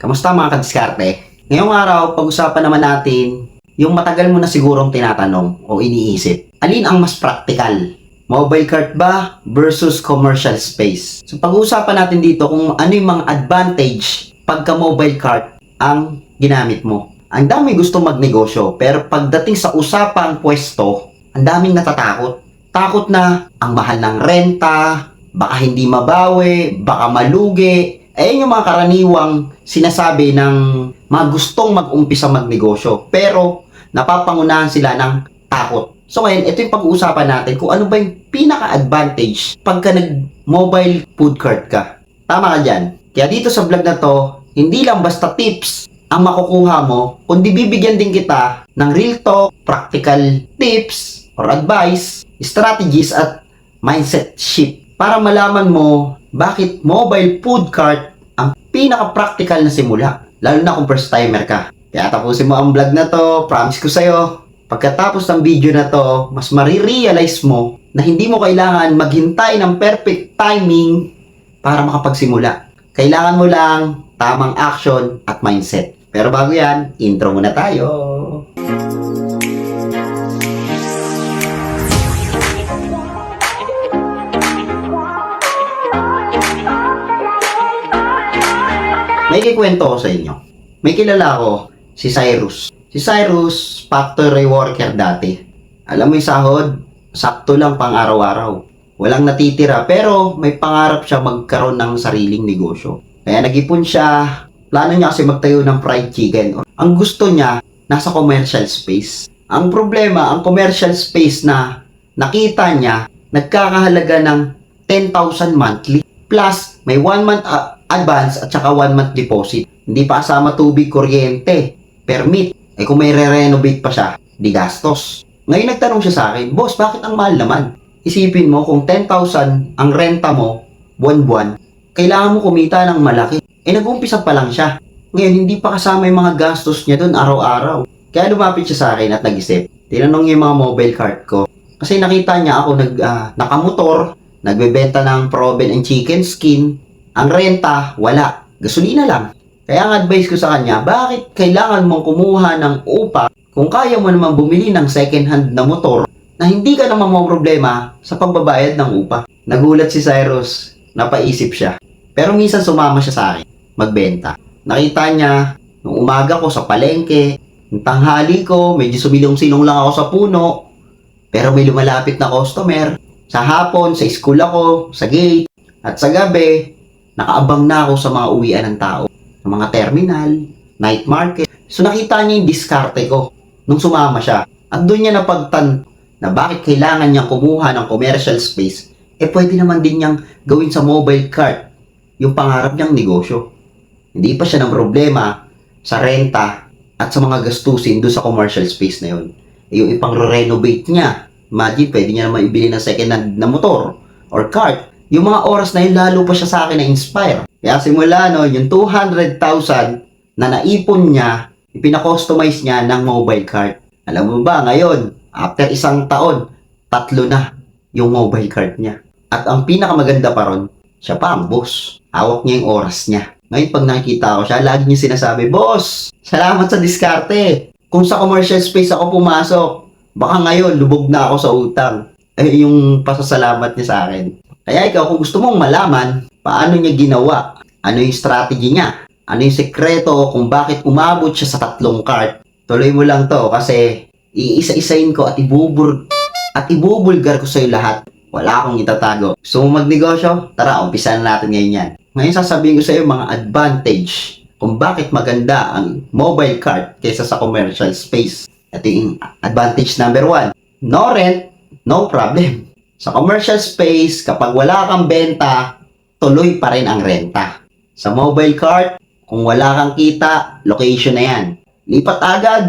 Kamusta mga kadiskarte? Ngayong araw, pag-usapan naman natin yung matagal mo na sigurong tinatanong o iniisip. Alin ang mas practical? Mobile cart ba versus commercial space? So pag-uusapan natin dito kung ano yung mga advantage pagka mobile cart ang ginamit mo. Ang dami gusto magnegosyo pero pagdating sa usapang pwesto, ang daming natatakot. Takot na ang mahal ng renta, baka hindi mabawi, baka malugi. Ayun yung mga karaniwang sinasabi ng mga gustong mag-umpisa magnegosyo. Pero napapangunahan sila ng takot. So ngayon, ito yung pag-uusapan natin kung ano ba yung pinaka-advantage pagka nag-mobile food cart ka. Tama ka dyan. Kaya dito sa vlog na to, hindi lang basta tips ang makukuha mo, kundi bibigyan din kita ng real talk, practical tips or advice, strategies at mindset shift para malaman mo bakit mobile food cart ang pinaka-practical na simula, lalo na kung first timer ka. Kaya tapusin mo ang vlog na to, promise ko sa'yo, pagkatapos ng video na to, mas marirealize mo na hindi mo kailangan maghintay ng perfect timing para makapagsimula. Kailangan mo lang tamang action at mindset. Pero bago yan, intro muna tayo. May kikwento ko sa inyo. May kilala ko, si Cyrus. Si Cyrus, factory worker dati. Alam mo yung sahod, sakto lang pang araw-araw. Walang natitira, pero may pangarap siya magkaroon ng sariling negosyo. Kaya nag-ipon siya, plano niya kasi magtayo ng fried chicken. Ang gusto niya, nasa commercial space. Ang problema, ang commercial space na nakita niya, nagkakahalaga ng 10,000 monthly. Plus, may 1 month uh, advance at saka 1 month deposit. Hindi pa kasama tubig, kuryente, permit. Eh kung may re-renovate pa siya, di gastos. Ngayon nagtanong siya sa akin, Boss, bakit ang mahal naman? Isipin mo, kung 10,000 ang renta mo, buwan-buwan, kailangan mo kumita ng malaki. Eh nag-umpisa pa lang siya. Ngayon, hindi pa kasama yung mga gastos niya doon araw-araw. Kaya lumapit siya sa akin at nag-isip. Tinanong niya yung mga mobile cart ko. Kasi nakita niya ako nag, ah, nakamotor, nagbebenta ng proven and chicken skin. Ang renta, wala. Gasolina lang. Kaya ang advice ko sa kanya, bakit kailangan mong kumuha ng upa kung kaya mo naman bumili ng second hand na motor na hindi ka naman mo problema sa pagbabayad ng upa. Nagulat si Cyrus, napaisip siya. Pero minsan sumama siya sa akin, magbenta. Nakita niya, nung umaga ko sa palengke, nung tanghali ko, medyo sumilong-silong lang ako sa puno, pero may lumalapit na customer. Sa hapon, sa school ako, sa gate, at sa gabi, nakaabang na ako sa mga uwian ng tao. Sa mga terminal, night market. So nakita niya yung diskarte ko nung sumama siya. At doon niya napagtan na bakit kailangan niyang kumuha ng commercial space, eh pwede naman din niyang gawin sa mobile cart yung pangarap niyang negosyo. Hindi pa siya ng problema sa renta at sa mga gastusin doon sa commercial space na yun. Eh, yung ipang renovate niya, imagine pwede niya naman ibili ng second hand na motor or cart. Yung mga oras na yun, lalo pa siya sa akin na-inspire. Kaya simula no, yung 200,000 na naipon niya, ipinakustomize niya ng mobile cart. Alam mo ba, ngayon, after isang taon, tatlo na yung mobile cart niya. At ang pinakamaganda pa ron, siya pa ang boss. Hawak niya yung oras niya. Ngayon, pag nakikita ko siya, lagi niya sinasabi, Boss, salamat sa diskarte. Kung sa commercial space ako pumasok, baka ngayon, lubog na ako sa utang. Eh, yung pasasalamat niya sa akin. Kaya ikaw, kung gusto mong malaman, paano niya ginawa, ano yung strategy niya, ano yung sekreto kung bakit umabot siya sa tatlong cart, tuloy mo lang to kasi iisa-isain ko at ibubur at ibubulgar ko sa iyo lahat. Wala akong itatago. Gusto mo magnegosyo? Tara, umpisa na natin ngayon yan. Ngayon sasabihin ko sa iyo mga advantage kung bakit maganda ang mobile cart kaysa sa commercial space. Ito yung advantage number one. No rent, no problem. Sa commercial space, kapag wala kang benta, tuloy pa rin ang renta. Sa mobile cart, kung wala kang kita, location na yan. Lipat agad.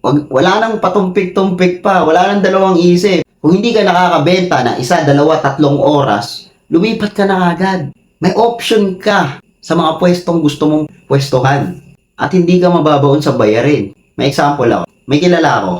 Wag, wala nang patumpik-tumpik pa. Wala nang dalawang isip. Kung hindi ka nakakabenta na isa, dalawa, tatlong oras, lumipat ka na agad. May option ka sa mga pwestong gusto mong pwestohan. At hindi ka mababaon sa bayarin. May example ako. May kilala ako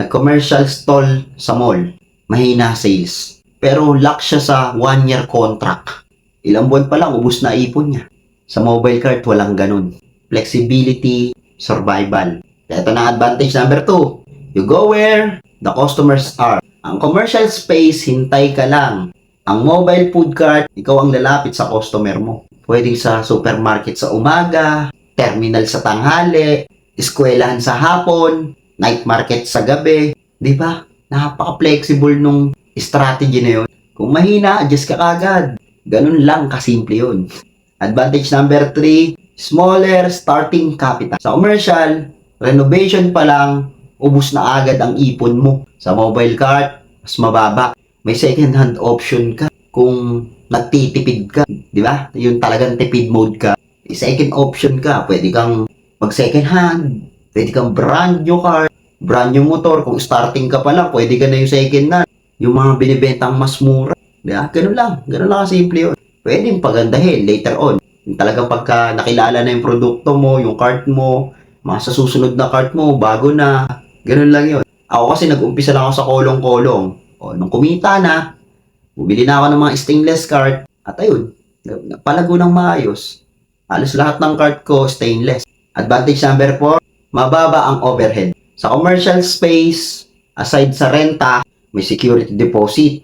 na commercial stall sa mall. Mahina sales. Pero lock siya sa one year contract. Ilang buwan pa lang, ubus na ipon niya. Sa mobile cart, walang ganun. flexibility, survival. Ito na advantage number 2. You go where the customers are. Ang commercial space, hintay ka lang. Ang mobile food cart, ikaw ang lalapit sa customer mo. Pwedeng sa supermarket sa umaga, terminal sa tanghali, eskwelahan sa hapon, night market sa gabi. Di ba? Napaka-flexible nung strategy na yun. Kung mahina, adjust ka kagad. Ganun lang kasimple yun. Advantage number 3, smaller starting capital. Sa commercial, renovation pa lang, ubus na agad ang ipon mo. Sa mobile cart, mas mababa. May second hand option ka kung nagtitipid ka. Di ba? Yung talagang tipid mode ka. Second option ka. Pwede kang mag second hand. Pwede kang brand new car. Brand new motor. Kung starting ka pa lang, pwede ka na yung second hand. Yung mga binibentang mas mura. Di ba? Ganun lang. Ganun lang kasimple yun. Pwede yung pagandahin later on. Yung talagang pagka nakilala na yung produkto mo, yung cart mo, mga sa susunod na cart mo, bago na. Ganun lang yun. Ako kasi nag-umpisa lang ako sa kolong-kolong. O, nung kumita na, bumili na ako ng mga stainless cart. At ayun, napalago ng maayos. Halos lahat ng cart ko stainless. Advantage number 4, mababa ang overhead. Sa commercial space, aside sa renta, may security deposit.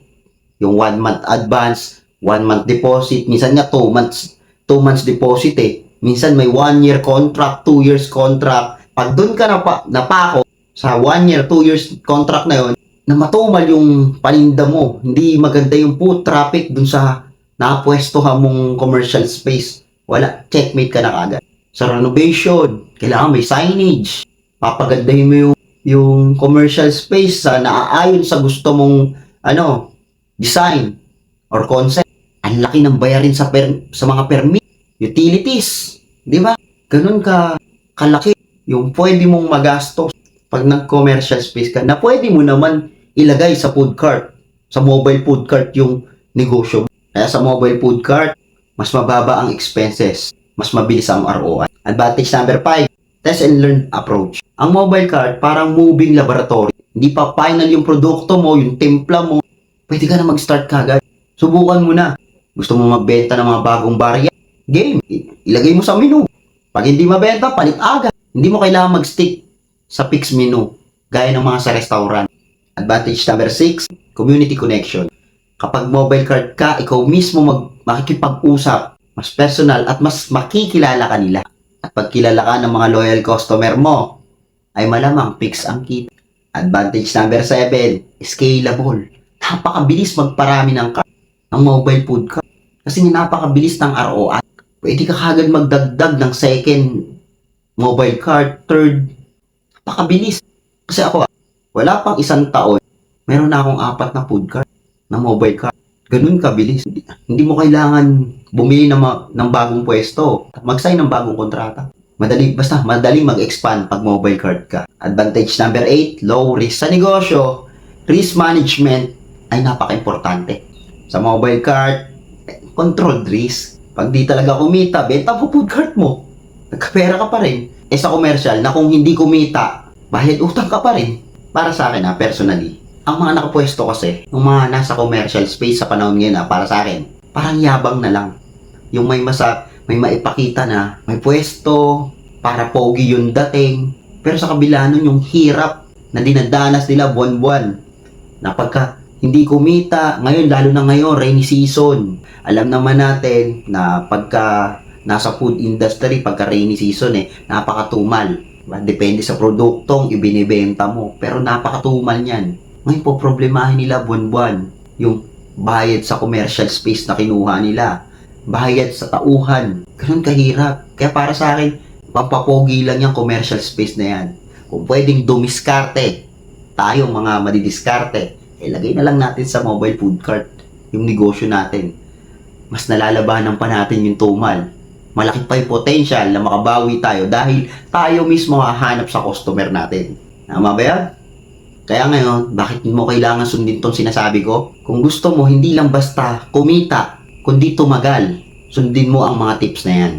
Yung 1 month advance, 1 month deposit, minsan nga 2 months, 2 months deposit eh. Minsan may 1 year contract, 2 years contract. Pag doon ka napa, napako sa 1 year, 2 years contract na yon na matumal yung paninda mo. Hindi maganda yung foot traffic dun sa napwestohan mong commercial space. Wala, checkmate ka na kagad. Sa renovation, kailangan may signage. Papagandahin mo yung, yung commercial space sa naaayon sa gusto mong ano, design or concept. Ang laki ng bayarin sa per, sa mga permit, utilities, di ba? Ganun ka kalaki yung pwede mong magastos pag nag-commercial space ka na pwede mo naman ilagay sa food cart, sa mobile food cart yung negosyo. Kaya sa mobile food cart, mas mababa ang expenses, mas mabilis ang ROI. Advantage number 5, test and learn approach. Ang mobile cart parang moving laboratory. Hindi pa final yung produkto mo, yung timpla mo, pwede ka na mag-start kagad. Subukan mo na. Gusto mo magbenta ng mga bagong barya? Game. Ilagay mo sa menu. Pag hindi mabenta, palit agad. Hindi mo kailangan mag-stick sa fixed menu, gaya ng mga sa restaurant. Advantage number 6, community connection. Kapag mobile card ka, ikaw mismo mag makikipag-usap, mas personal at mas makikilala ka nila. At pag kilala ka ng mga loyal customer mo, ay malamang fix ang kita. Advantage number 7, scalable. Napakabilis magparami ng card, ng mobile food card. Kasi napakabilis ng ROI. Pwede ka kagad magdagdag ng second mobile card, third, napakabilis. Kasi ako, wala pang isang taon, meron na akong apat na food cart, na mobile cart. Ganun kabilis. Hindi, hindi mo kailangan bumili ng, ng bagong pwesto, mag-sign ng bagong kontrata. Madali, basta madali mag-expand pag mobile card ka. Advantage number 8, low risk. Sa negosyo, risk management ay napaka-importante. Sa mobile card, controlled risk. Pag di talaga kumita, benta mo food cart mo. Nagkapera ka pa rin. Eh sa commercial, na kung hindi kumita, bahid utang ka pa rin. Para sa akin ha, personally, ang mga nakapwesto kasi, yung mga nasa commercial space sa panahon ngayon ha, para sa akin, parang yabang na lang. Yung may masa, may maipakita na may pwesto, para pogi yung dating. Pero sa kabila nun, yung hirap na dinadanas nila buwan-buwan. Na pagka hindi kumita, ngayon, lalo na ngayon, rainy season. Alam naman natin na pagka nasa food industry, pagka rainy season eh, napakatumal. Diba? Depende sa produktong ibinibenta mo. Pero napakatumal niyan. Ngayon po, problemahin nila buwan-buwan. Yung bayad sa commercial space na kinuha nila. Bayad sa tauhan. Ganun kahirap. Kaya para sa akin, pampapogi lang yung commercial space na yan. Kung pwedeng dumiskarte, tayong mga madidiskarte, ilagay na lang natin sa mobile food cart yung negosyo natin. Mas nalalabanan pa natin yung tumal. Malaki pa yung potential na makabawi tayo dahil tayo mismo hahanap sa customer natin. Tama ba yan? Kaya ngayon, bakit mo kailangan sundin tong sinasabi ko? Kung gusto mo, hindi lang basta kumita, kundi tumagal. Sundin mo ang mga tips na yan.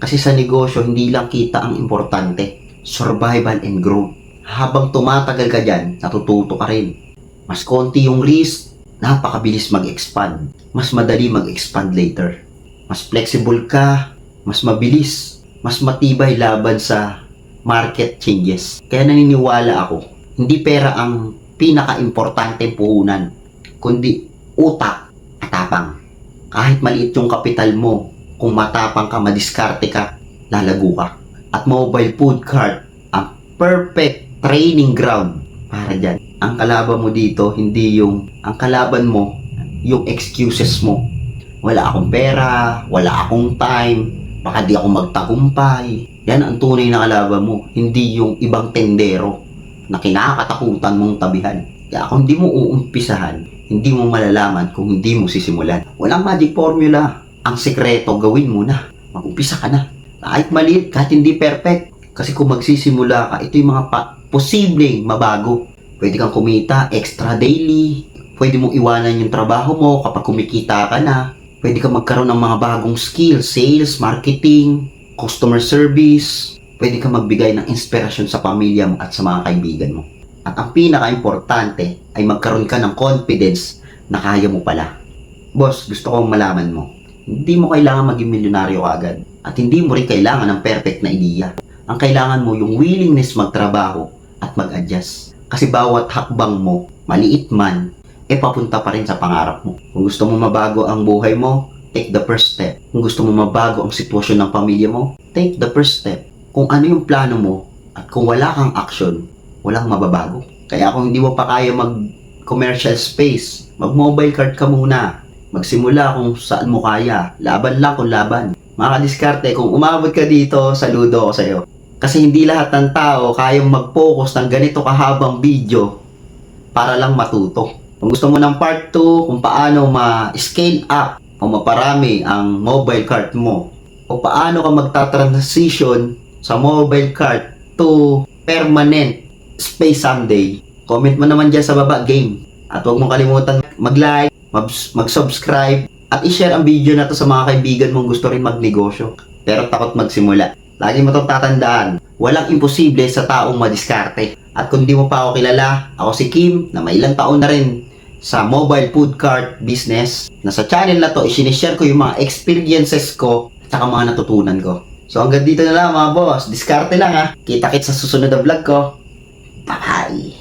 Kasi sa negosyo, hindi lang kita ang importante. Survival and growth. Habang tumatagal ka dyan, natututo ka rin. Mas konti yung risk, napakabilis mag-expand. Mas madali mag-expand later. Mas flexible ka, mas mabilis mas matibay laban sa market changes. Kaya naniniwala ako, hindi pera ang pinaka-importante puhunan, kundi utak at tapang. Kahit maliit yung kapital mo, kung matapang ka, madiskarte ka, lalago ka. At mobile food cart, ang perfect training ground para dyan. Ang kalaban mo dito, hindi yung, ang kalaban mo, yung excuses mo. Wala akong pera, wala akong time, baka di ako magtagumpay. Yan ang tunay na kalaban mo, hindi yung ibang tendero na kinakatakutan mong tabihan. Kaya kung hindi mo uumpisahan, hindi mo malalaman kung hindi mo sisimulan. Walang magic formula. Ang sekreto, gawin mo na. Mag-umpisa ka na. Kahit maliit, kahit hindi perfect. Kasi kung magsisimula ka, ito yung mga pa- posibleng mabago. Pwede kang kumita extra daily. Pwede mong iwanan yung trabaho mo kapag kumikita ka na. Pwede kang magkaroon ng mga bagong skills, sales, marketing, customer service. Pwede kang magbigay ng inspirasyon sa pamilya mo at sa mga kaibigan mo. At ang pinaka-importante ay magkaroon ka ng confidence na kaya mo pala. Boss, gusto kong malaman mo. Hindi mo kailangan maging milyonaryo agad. At hindi mo rin kailangan ng perfect na ideya. Ang kailangan mo yung willingness magtrabaho at mag-adjust. Kasi bawat hakbang mo, maliit man, e papunta pa rin sa pangarap mo. Kung gusto mo mabago ang buhay mo, take the first step. Kung gusto mo mabago ang sitwasyon ng pamilya mo, take the first step. Kung ano yung plano mo, at kung wala kang action, walang mababago. Kaya kung hindi mo pa kaya mag commercial space, mag mobile card ka muna. Magsimula kung saan mo kaya. Laban lang kung laban. Mga kadiskarte, kung umabot ka dito, saludo ako sa'yo. Kasi hindi lahat ng tao kayang mag-focus ng ganito kahabang video para lang matuto. Kung gusto mo ng part 2, kung paano ma-scale up o maparami ang mobile cart mo o paano ka magta-transition sa mobile cart to permanent space someday, comment mo naman dyan sa baba game. At huwag mong kalimutan mag-like, mag- mag-subscribe, at i-share ang video na to sa mga kaibigan mong gusto rin magnegosyo pero takot magsimula. Lagi mo itong tatandaan, walang imposible sa taong madiskarte. At kung di mo pa ako kilala, ako si Kim na may ilang taon na rin sa mobile food cart business na sa channel na to, isinishare ko yung mga experiences ko at mga natutunan ko. So hanggang dito na lang mga boss, diskarte lang ha. Kita-kits sa susunod na vlog ko. Bye-bye!